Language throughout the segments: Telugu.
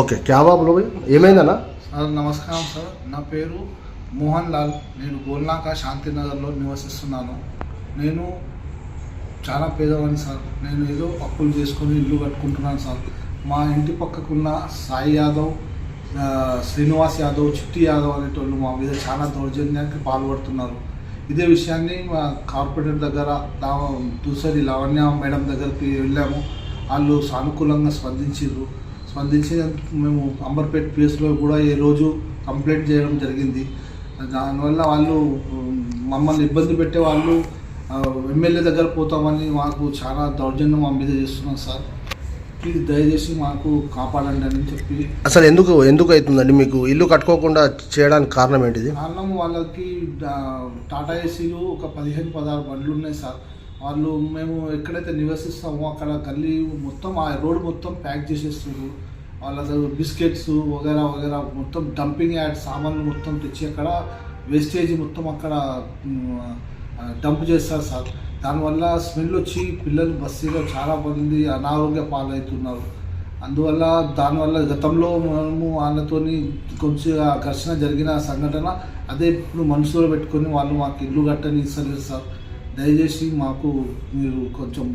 ఓకే క్యా బాబులు ఏమైందన్నా? సార్ నమస్కారం సార్. నా పేరు మోహన్ లాల్. నేను గోల్నాక శాంతినగర్లో నివసిస్తున్నాను. నేను చాలా పేదవాడిని సార్. నేను ఏదో అప్పులు చేసుకొని ఇల్లు కట్టుకుంటున్నాను సార్. మా ఇంటి పక్కకున్న సాయి యాదవ్ శ్రీనివాస్ యాదవ్ చిట్టి యాదవ్ అనేటోళ్ళు మా మీద చాలా దౌర్జన్యానికి పాల్పడుతున్నారు. ఇదే విషయాన్ని మా కార్పొరేటర్ దగ్గర దూసరి లావణ్య మేడం దగ్గరికి వెళ్ళాము. వాళ్ళు సానుకూలంగా స్పందించారు స్పందించి మేము అంబర్పేట్ పిఎస్లో కూడా ఈ రోజు కంప్లైంట్ చేయడం జరిగింది. దానివల్ల వాళ్ళు మమ్మల్ని ఇబ్బంది పెట్టే వాళ్ళు ఎమ్మెల్యే దగ్గర పోతామని మాకు చాలా దౌర్జన్యం మా మీద చేస్తున్నాం సార్. ప్లీజ్ దయచేసి మాకు కాపాడండి అని చెప్పి. అసలు ఎందుకు ఎందుకు అవుతుందండి మీకు? ఇల్లు కట్టుకోకుండా చేయడానికి కారణం ఏంటిది? కారణం వాళ్ళకి టాటా ఏసీలు ఒక పదిహేను పదహారు బండ్లు ఉన్నాయి సార్. వాళ్ళు మేము ఎక్కడైతే నివసిస్తామో అక్కడ గల్లీ మొత్తం ఆ రోడ్ మొత్తం ప్యాక్ చేసేస్తారు వాళ్ళ దగ్గర బిస్కెట్స్ వగేరా వగేరా మొత్తం డంపింగ్ యాడ్ సామాన్లు మొత్తం తెచ్చి అక్కడ వేస్టేజ్ మొత్తం అక్కడ డంప్ చేస్తారు సార్. దానివల్ల స్మెల్ వచ్చి పిల్లలు బస్సులో చాలా మంది అనారోగ్య పాలవుతున్నారు. అందువల్ల దానివల్ల గతంలో మనము వాళ్ళతోని కొంచెం ఆ ఘర్షణ జరిగిన సంఘటన అదే ఇప్పుడు మనసులో పెట్టుకొని వాళ్ళు మాకు ఇల్లు కట్టని ఇస్తలేదు సార్. దయచేసి మాకు మీరు కొంచెం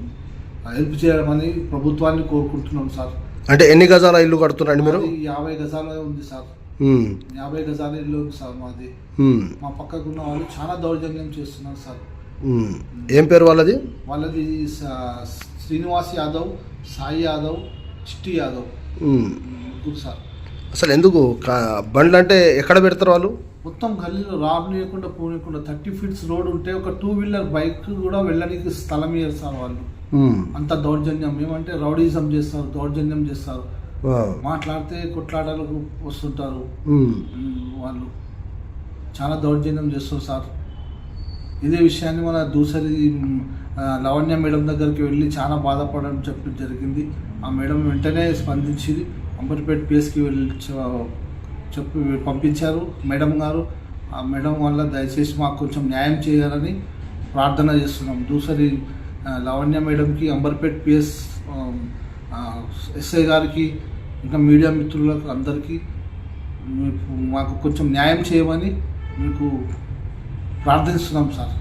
హెల్ప్ చేయమని ప్రభుత్వాన్ని కోరుకుంటున్నాం సార్. అంటే ఎన్ని గజాల ఇల్లు కడుతున్నారండి మీరు? యాభై గజాలే ఉంది సార్. యాభై గజాల ఇల్లు ఉంది సార్ మాది. మా పక్కకు ఉన్న వాళ్ళు చాలా దౌర్జన్యం చేస్తున్నారు సార్. ఏం పేరు వాళ్ళది? వాళ్ళది శ్రీనివాస్ యాదవ్ సాయి యాదవ్ చిట్టి యాదవ్. ముగ్గురు సార్. అసలు ఎందుకు? బండ్లు అంటే ఎక్కడ పెడతారు వాళ్ళు? మొత్తం గల్లీలో రాబనియకుండా పోనీయకుండా థర్టీ ఫీట్స్ రోడ్ ఉంటే ఒక టూ వీలర్ బైక్ కూడా వెళ్ళడానికి స్థలం సార్ వాళ్ళు. అంత దౌర్జన్యం. ఏమంటే రౌడీజం చేస్తారు దౌర్జన్యం చేస్తారు. మాట్లాడితే కొట్లాటలకు వస్తుంటారు. వాళ్ళు. చాలా దౌర్జన్యం చేస్తారు సార్. ఇదే విషయాన్ని మన దూసరి లవణ్య మేడం దగ్గరికి వెళ్ళి చాలా బాధపడడం చెప్పి జరిగింది. ఆ మేడం వెంటనే స్పందించి అంబర్పేట్ పిఎస్కి వెళ్ళి చెప్పి పంపించారు. మేడం గారు ఆ మేడం వల్ల దయచేసి మాకు కొంచెం న్యాయం చేయాలని ప్రార్థన చేస్తున్నాం. దూసరి లావణ్య లవణ్య మేడంకి అంబర్పేట్ పిఎస్ ఎస్ఐ గారికి ఇంకా మీడియా మిత్రులకు అందరికీ మాకు కొంచెం న్యాయం చేయమని మీకు ప్రార్థిస్తున్నాం సార్.